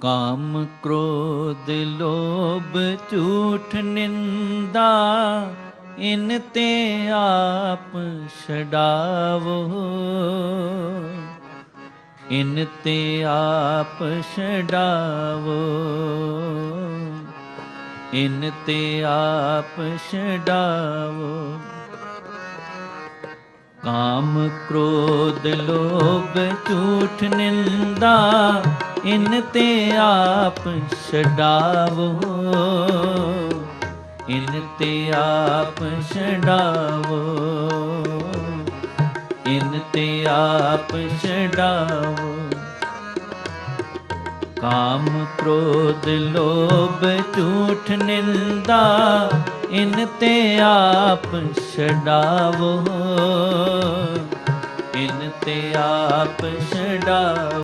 ਕਾਮ ਕ੍ਰੋਧ ਲੋਭ ਝੂਠ ਨਿੰਦਾ, ਇਨ ਤੇ ਆਪ ਛਡਾਵੋ। ਇਨ ਤੇ ਆਪ ਛਡਾਵੋ। ਇਨ ਤੇ ਆਪ ਛਡਾਵੋ। ਕਾਮ ਕ੍ਰੋਧ ਲੋਭ ਝੂਠ ਨਿੰਦਾ ਇਨ ਤੇ ਆਪ ਛਡਾਵੋ। ਇਨ ਤੇ ਆਪ ਛਡਾਵੋ। ਇਨ ਤੇ ਆਪ ਛਡਾਵੋ। ਕਾਮ ਕ੍ਰੋਧ ਲੋਭ ਝੂਠ ਨਿੰਦਾ, ਇਨ ਤੇ ਆਪ ਛਡਾਵੋ। ਇਨ ਤੇ ਆਪ ਛਡਾਵੋ।